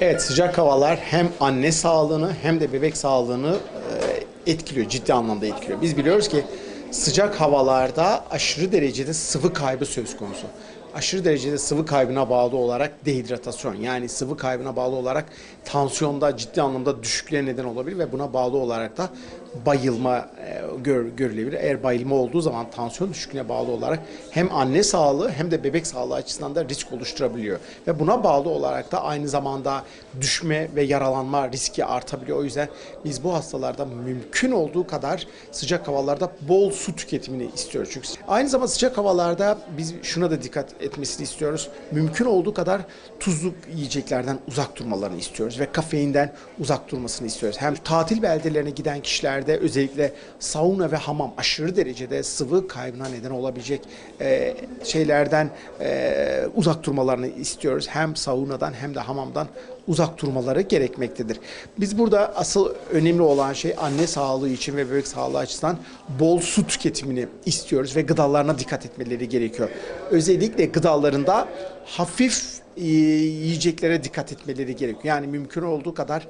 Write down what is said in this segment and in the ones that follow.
Evet sıcak havalar hem anne sağlığını hem de bebek sağlığını e, etkiliyor. Ciddi anlamda etkiliyor. Biz biliyoruz ki sıcak havalarda aşırı derecede sıvı kaybı söz konusu. Aşırı derecede sıvı kaybına bağlı olarak dehidratasyon yani sıvı kaybına bağlı olarak tansiyonda ciddi anlamda düşüklüğe neden olabilir ve buna bağlı olarak da bayılma e, gör, görülebilir. Eğer bayılma olduğu zaman tansiyon düşüklüğüne bağlı olarak hem anne sağlığı hem de bebek sağlığı açısından da risk oluşturabiliyor. Ve buna bağlı olarak da aynı zamanda düşme ve yaralanma riski artabiliyor. O yüzden biz bu hastalarda mümkün olduğu kadar sıcak havalarda bol su tüketimini istiyoruz. Çünkü aynı zamanda sıcak havalarda biz şuna da dikkat etmesini istiyoruz. Mümkün olduğu kadar tuzlu yiyeceklerden uzak durmalarını istiyoruz ve kafeinden uzak durmasını istiyoruz. Hem tatil beldelerine giden kişilerde özellikle sauna ve hamam aşırı derecede sıvı kaybına neden olabilecek e, şeylerden e, uzak durmalarını istiyoruz. Hem saunadan hem de hamamdan uzak durmaları gerekmektedir. Biz burada asıl önemli olan şey anne sağlığı için ve bebek sağlığı açısından bol su tüketimini istiyoruz ve gıdalarına dikkat etmeleri gerekiyor. Özellikle gıdalarında hafif e, yiyeceklere dikkat etmeleri gerekiyor. Yani mümkün olduğu kadar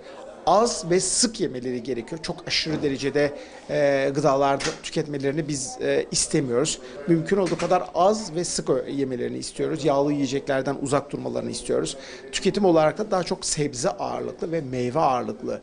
az ve sık yemeleri gerekiyor. Çok aşırı derecede e, gıdalar tüketmelerini biz e, istemiyoruz. Mümkün olduğu kadar az ve sık yemelerini istiyoruz. Yağlı yiyeceklerden uzak durmalarını istiyoruz. Tüketim olarak da daha çok sebze ağırlıklı ve meyve ağırlıklı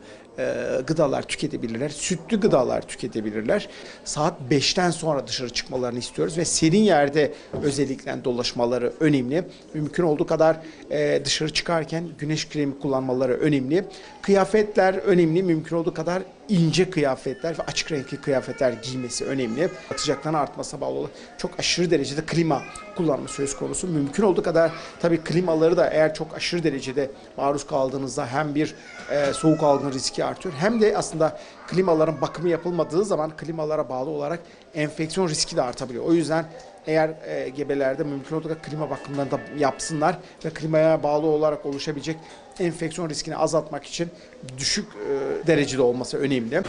gıdalar tüketebilirler. Sütlü gıdalar tüketebilirler. Saat 5'ten sonra dışarı çıkmalarını istiyoruz ve serin yerde özellikle dolaşmaları önemli. Mümkün olduğu kadar e, dışarı çıkarken güneş kremi kullanmaları önemli. Kıyafetler önemli. Mümkün olduğu kadar ince kıyafetler ve açık renkli kıyafetler giymesi önemli. Sıcakların artmasına bağlı olarak çok aşırı derecede klima kullanma söz konusu. Mümkün olduğu kadar tabii klimaları da eğer çok aşırı derecede maruz kaldığınızda hem bir e, soğuk algın riski artıyor hem de aslında klimaların bakımı yapılmadığı zaman klimalara bağlı olarak enfeksiyon riski de artabiliyor. O yüzden eğer e, gebelerde mümkün olduğu kadar klima bakımlarını da yapsınlar ve klimaya bağlı olarak oluşabilecek enfeksiyon riskini azaltmak için düşük e, derecede olması önemli.